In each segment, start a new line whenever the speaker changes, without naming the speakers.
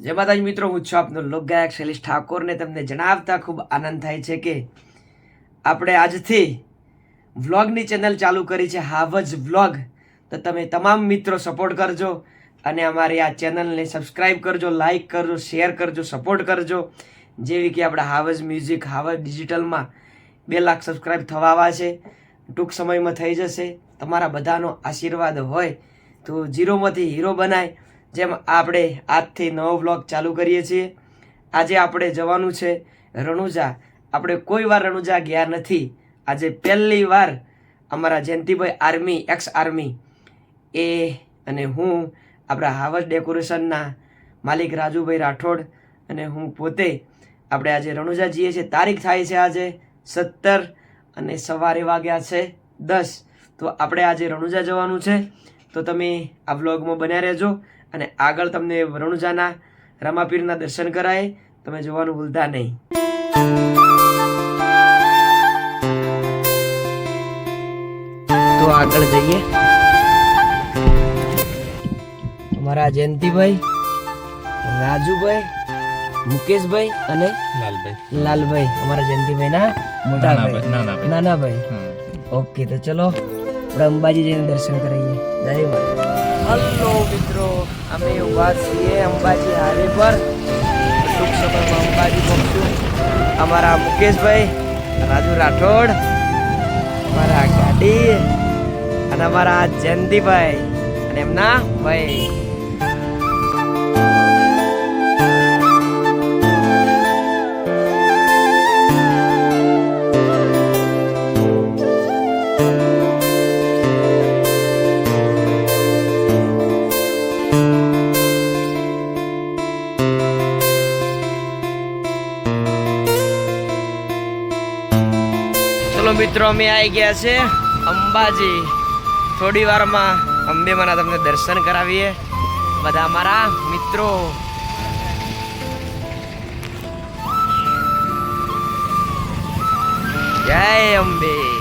જય માતાજી મિત્રો, હું છું આપનો લોકગાયક શૈલેષ ઠાકોરને તમને જણાવતા ખૂબ આનંદ થાય છે કે આપણે આજથી વ્લોગની ચેનલ ચાલુ કરી છે, હાવજ વ્લોગ. તો તમે તમામ મિત્રો સપોર્ટ કરજો અને અમારી આ ચેનલને સબસ્ક્રાઈબ કરજો લાઈક કરજો શેર કરજો સપોર્ટ કરજો. જેવી કે આપણા હાવજ મ્યુઝિક હાવજ ડિજિટલમાં બે લાખ સબસ્ક્રાઈબ થવાવા છે. ટૂંક સમયમાં થઈ જશે. તમારા બધાનો આશીર્વાદ હોય તો ઝીરોમાંથી હીરો બનાય. જેમ આપણે આજથી નવો વ્લોગ ચાલુ કરીએ છીએ. આજે આપણે જવાનું છે રણુજા. આપણે કોઈ વાર રણુજા ગયા નથી. આજે પહેલી વાર અમારા જયંતિભાઈ આર્મી એક્સ આર્મી. એ અને હું આપણા હાવસ ડેકોરેશનના માલિક રાજુભાઈ રાઠોડ અને હું પોતે આપણે આજે રણુજા જઈએ છીએ. તારીખ થાય છે આજે સત્તર અને સવારે વાગ્યા છે દસ. તો આપણે આજે રણુજા જવાનું છે. તો તમે આ વ્લોગમાં બન્યા રહેજો. અને આગળ તમને વરુણજાના રમાપીરના દર્શન કરાય. તમે જોવાનું ભૂલતા નહીં. તો આગળ જઈએ. અમારા જયંતિભાઈ રાજુભાઈ મુકેશભાઈ અને
લાલભાઈ.
લાલભાઈ અમારા જયંતિભાઈ ના મોટા
નાના
ભાઈ
નાના ભાઈ.
ઓકે તો ચલો આપણે અંબાજી જઈને દર્શન કરાવીએ જય માતા હલો મિત્રો. અમે ઊભા છીએ અંબાજી હાઈવે પર. ટૂંક સમયમાં અંબાજી પહોંચશું અમારા મુકેશભાઈ, રાજુ રાઠોડ, અમારા ગાડી અને અમારા જયંતિભાઈ અને એમના ભાઈ. ચલો મિત્રો, અમે આવી ગયા છે અંબાજી. થોડી વારમાં અંબે માના તમને દર્શન કરાવીએ. બધા અમારા મિત્રો. જય અંબે.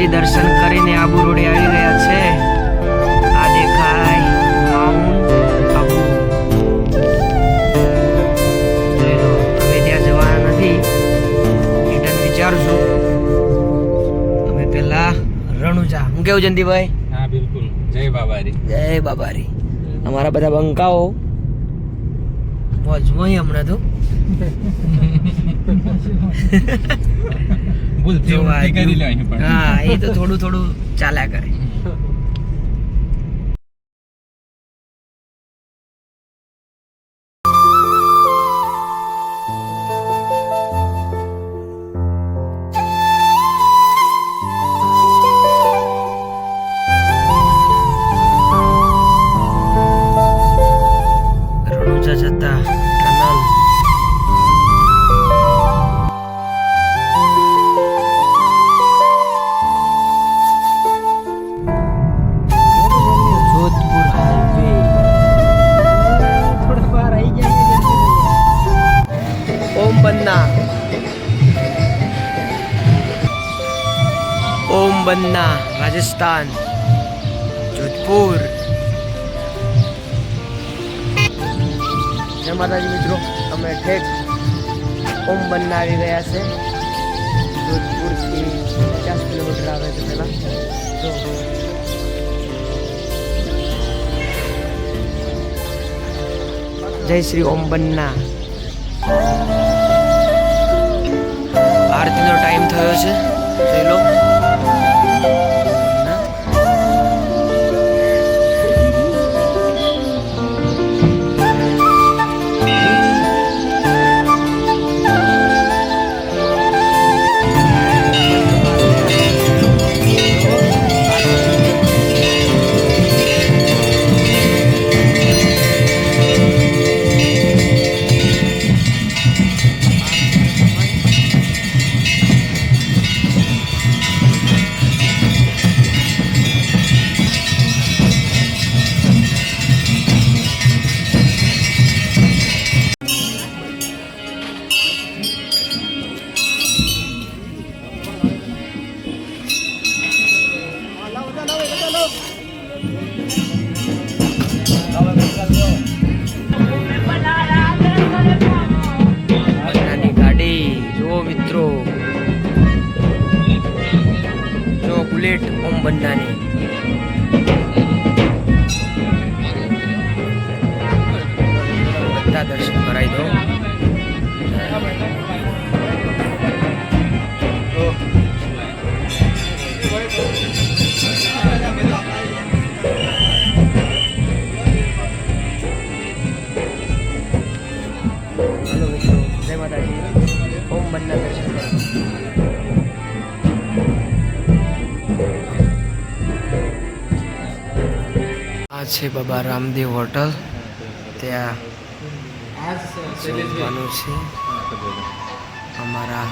મિત્રો અંબાજી દર્શન કરીને આબુ રોડે આવી ગયા છે. આ દેખાય માઉન્ટ આબુ. જોઈ લો અમે ત્યાં જવાના નથી. રિટર્ન વિચારશું અમે પેલા રણુજા. હું કેવું જયંતિભાઈ?
હા બિલકુલ. જય બાબારી.
જય બાબારી. અમારા બધા બંકાઓ મોજમાં હમણાં તો.
ભૂલ કરી લે
હા એ તો થોડું થોડું ચાલ્યા કરે. બન્ના રાજસ્થાન, જોધપુર. જય માતાજી મિત્રો, અમે ઠેક ઓમ બન્ના આવી ગયા છે. જોધપુરથી પચાસ કિલોમીટર આવે છે પહેલાં. જય શ્રી ઓમ બન્ના. આરતીનો ટાઈમ થયો છે. જોઈ લો. Bonani. આ છે બાબા રામદેવ હોટલ. ત્યાં જમવાનું છે. અમારા